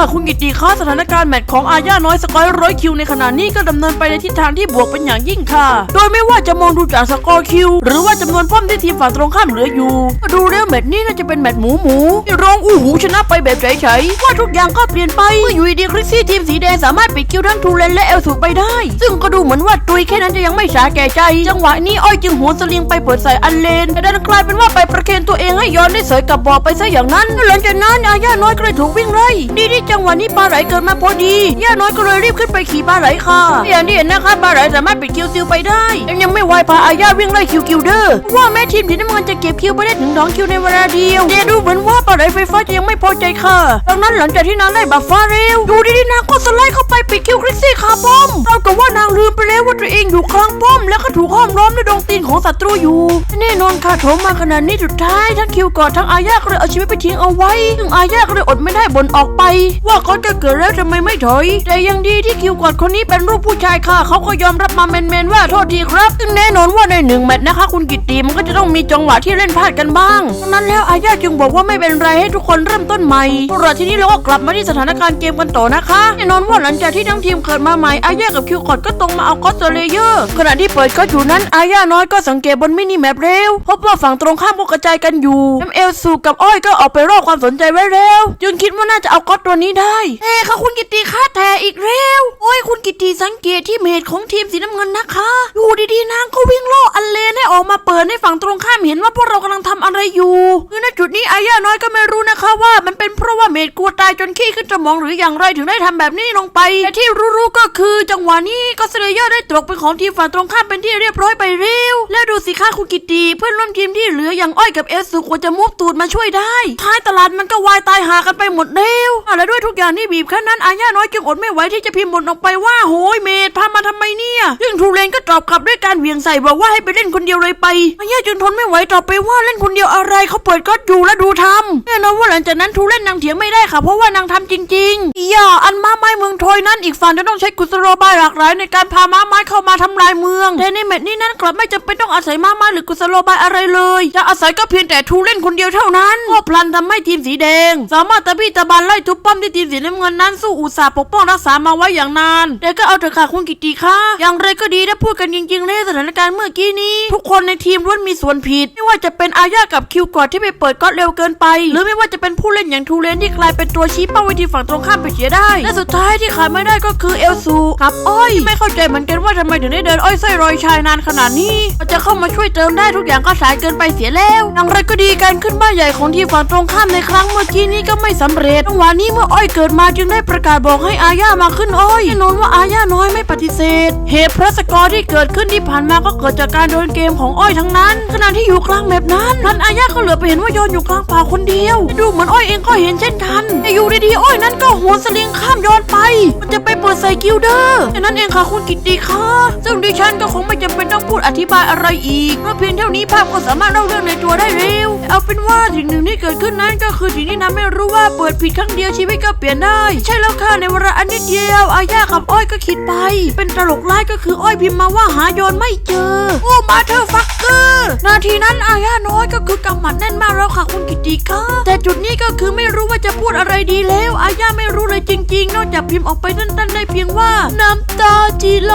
ค่ะคุณกิติคะสถานการณ์แมตช์ของอาญาน้อยสกอร์ร้อยคิวในขณะนี้ก็ดำเนินไปในทิศทางที่บวกเป็นอย่างยิ่งค่ะ โดยไม่ว่าจะมองดูจากสกอร์คิว หรือว่าจำนวนป้อมที่ทีมฝั่งตรงข้ามเหลืออยู่ ดูแล้วแมตช์นี้น่าจะเป็นแมตช์หมูหมูที่รองอู้หูชนะไปแบบเฉยๆว่าทุกอย่างก็เปลี่ยนไปเมื่ออยู่ดีคริสซี่ทีมสีแดงสามารถปิดคิวทั้งทูเลนและเอลสูไปได้ ซึ่งก็ดูเหมือนว่าตุยแค่นั้นจะยังไม่สาแก่ใจ จังหวะนี้อ้อยจึงหัวสลิงไปเปิดใส่อันเลนแต่ดันกลายเป็นว่าไปประเคนตัวเองให้ย้อนได้เสยกับบอไปซะอย่างนั้นหลังจากนั้นอาญาน้อยก็เลยถูกวิ่งไล่ดีที่จังหวะนี้ปลาไหลเกิดมาพอดี ย่าน้อยก็เลยรีบขึ้นไปขี่ปลาไหลค่ะอย่างที่เห็นนะคะปลาไหลสามารถปิดคิวซิลไปได้แต่ยังไม่ไหวพาอาญาวิ่งไล่คิวคิวเดอร์ว่าแม่ทีมสีน้ำเงินจะเก็บคิวไปได้ถึงสองคิวในเวลาเดียวแต่ดูเหมือนว่า ไหลไฟฟ้าจะยังไม่พอใจค่ะ ดังนั้นหลังจากที่นางได้บัฟฟ้าเร็วดูดีๆนางก็สไลด์เข้าไปปิดคิวคริสซี่คาป้อมเรากับว่านางลืมไปแล้วว่าตัวเองอยู่กลางป้อม แล้วก็ถูกห้อมล้อมด้วยดงตีนของศัตรูอยู่แน่นอนค่ะโถมมาขนาดนี้สุดท้ายทั้งคิวกอดทั้งอาญาก็เลยเอาชีวิตไปทิ้งเอาไว้ซึ่งอาญาก็เลยอดไม่ได้บ่นออกไป ว่าเขาจะเกิดแล้วทำไมไม่ถอย แต่ยังดีที่คิวกอดคนนี้เป็นรูปผู้ชายค่ะ เขาก็ยอมรับมาเมนๆว่าโทษทีครับซึ่งแน่นอนว่าในหนึ่งแมตช์นะคะ คุณกิตติมันก็จะต้องมีจังหวะที่เล่นพลาดกันบ้างนั้นแล้วอาญาจึงบอกว่าไม่เป็นไรให้ทุกคนเริ่มต้นใหม่พวกเราทีนี้เราก็กลับมาที่สถานการณ์เกมกันต่อนะคะแน่นอนว่าหลังจากที่ทั้งทีมเกิดมาใหม่อาญากับคิวกอดก็ตรงมาเอาก็อตเลเยอร์ขณะที่เปิดก็อยู่นั้นอาญาน้อยก็สังเกตบนมินิแมปเร็วพบว่าฝั่งตรงข้ามก็กระจายกันอยู่เอ็มเอลสูกับอ้อยก็ออกไปรอบความสนใจไว้เร็ว จึงคิดว่าน่าจะเอาก็อตตัวนี้ได้เอ้ค่ะคุณกิตติค่าแต่อีกเร็วโกิตติสังเกตที่เมดของทีมสีน้ำเงินนะคะ อยู่ดีๆนางก็วิ่งล่ออันเลนให้ออกมาเปิดให้ฝั่งตรงข้ามเห็นว่าพวกเรากำลังทำอะไรอยู่คือณจุดนี้อาญาน้อยก็ไม่รู้นะคะว่า มันเป็นเพราะว่าเมดกลัวตายจนขี้ขึ้นสมองหรืออย่างไรถึงได้ทำแบบนี้ลงไปแต่ที่รู้ๆก็คือจังหวะนี้ก็เซเลเยอร์ได้ตกเป็นของทีมฝั่งตรงข้ามเป็นที่เรียบร้อยไปเร็ว แล้วดูสิคะคุณกิตติเพื่อนร่วมทีมที่เหลืออย่างอ้อยกับเอสสุควรจะมุบตูดมาช่วยได้ท้ายตลาดมันก็วายตายหากันไปหมดเร็วอะและด้วยทุกอย่างที่บีบแค่นั้นอาญาน้อยจึงอดไม่ไหวที่จะพิมพ์บทออกไปว่าาโหยเมดพามาทำไมเนี่ยซึ่งทูเรนก็ตอบกลับด้วยการเหวี่ยงใส่บอกว่าให้ไปเล่นคนเดียวเลยไปอาญาจึงทนไม่ไหวตอบไปว่าเล่นคนเดียวอะไรเขาเปิดก็ดูและดูทำแน่นอนว่าหลังจากนั้นทูเล่นนางเถียงไม่ได้ค่ะเพราะว่านางทำจริงๆอย่าอันม้าไม้เมืองทอยนั้นอีกฝั่งจะต้องใช้กุศโลบายหลากหลายในการพาม้าไม้เข้ามาทำลายเมืองแต่ในแมตช์นี้นั้นกลับไม่จำเป็นต้องอาศัยม้าไม้หรือกุศโลบายอะไรเลย จะอาศัยก็เพียงแต่ทูเล่นคนเดียวเท่านั้นก็พลันทำให้ทีมสีแดง สามารถตะบี้ตะบันไล่ทุบป้อมที่ทีมสีน้ำเงินนั้นสู้อุตสาห์ปกป้องรักษามาไว้อย่างนานแต่ก็เอาเถอะค่ะคุณกิติค่ะอย่างไรก็ดีถ้าพูดกันจริงๆในสถานการณ์เมื่อกี้นี้ ทุกคนในทีมล้วนมีส่วนผิด ไม่ว่าจะเป็นอาญากับคิวกอดที่ไปเปิดก็เร็วเกินไป หรือไม่ว่าจะเป็นผู้เล่นอย่างทูเลนที่กลายเป็นตัวชี้เป้าไว้ที่ฝั่งตรงข้ามไปเสียได้ และสุดท้ายที่ขาดไม่ได้ก็คือเอลซูกับอ้อยไม่เข้าใจเหมือนกันว่าทำไมถึงได้เดินอ้อยไส้รอยชายนานขนาดนี้พอจะเข้ามาช่วยเติมได้ทุกอย่างก็สายเกินไปเสียแล้วอย่างไรก็ดีการขึ้นบ้านใหญ่ของทีมฝั่งตรงข้ามในครั้งเมื่อกี้นี้ก็ไม่สำเร็จจังหวะนี้เมื่ออ้อยเกิดมาจึงได้ประกาศบอกให้อาญามาขึ้นอ้อยแน่นอนว่าอาญาน้อยไม่ปฏิเสธ เหตุพระสกอร์ที่เกิดขึ้นที่ผ่านมาก็เกิดจากการโดนเกมของอ้อยทั้งนั้น ขณะที่อยู่กลางแมปนั้นนั้นอาญาก็เหลือไปเห็นว่าโยนอยู่กลางป่าคนเดียว ดูเหมือนอ้อยเองก็เห็นเช่นกันแต่อยู่ดีๆอ้อยนั้นก็หัวสลิงข้ามโยนไป มันจะไปเปิดใส่กิลเดอร์แค่นั้นเองค่ะคุณกิตติค่ะซึ่งดิฉันก็คงไม่จำเป็นต้องพูดอธิบายอะไรอีกเพราะเพียงเท่านี้ภาพก็สามารถเล่าเรื่องในตัวได้เร็ว เอาเป็นว่าสิ่งหนึ่งที่เกิดขึ้นนั้นก็คือสิ่งที่ทำให้รู้ว่าเปิดผิดครั้งเดียวชีวิตก็เปลี่ยนได้ ใช่แล้วค่ะในเวลาอันนิดเดียวอาญากับอ้อยก็คิดไป เป็นตลกร้ายก็คืออ้อยพิมพ์มาว่าหาโยนไม่เจอ โอ้มาเธอฟักเกอร์นาทีนั้นอาญาน้อยก็คือกำหมัดแน่นมากแล้วค่ะคุณกิติค่ะแต่จุดนี้ก็คือไม่รู้ว่าจะพูดอะไรดีแล้ว อาญาไม่รู้เลยจริง ๆ นอกจากพิมพ์ออกไปนั่นๆได้เพียงว่า น้ำตาจีไหล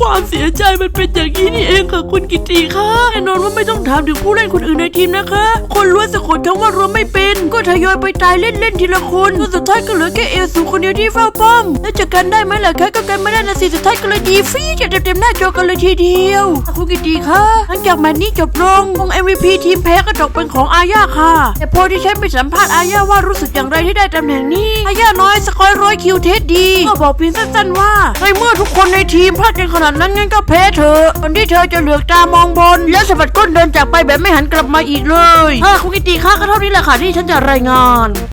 ความเสียใจมันเป็นอย่างนี้นี่เองค่ะคุณกิติค่ะแน่นอนว่าไม่ต้องถามถึงผู้เล่นคนอื่นในทีมนะคะ คนล้วนสะกดคำว่ารวมไม่เป็น ก็ทยอยไปตายเล่นๆทีละคนจนสุดท้ายก็เหลือแค่เอลสูคนเดียวที่เฝ้าป้อมแล้วจะกัันได้ไหมล่ะคะก็กันไม่ได้นะสิสุดท้ายก็เลยดีฟรีจะเต็มๆหน้าจอกันเลยทีเดียวคุณกิติคะหลังจากแมตช์นี้จบลงวง MVP ทีมแพ้ก็ตกเป็นของอาญาค่ะ แต่พอที่ฉันไปสัมภาษณ์อาญาว่ารู้สึกอย่างไรที่ได้ตำแหน่งนี้ อาญาน้อยสกอยร้อยคิวเทสดีก็บอกเพียงสั้นๆว่าในเมื่อทุกคนในทีมพลาดกันขนาดนั้นงั้นก็แพ้เธอะคนที่เธอจะเหลือกตามองบน แล้วสะบัดก้นเดินจากไปแบบไม่หันกลับมาอีกเลยค่ะคุณกิติค่ะก็เท่านี้แหละค่ะที่ฉันจะรายงาน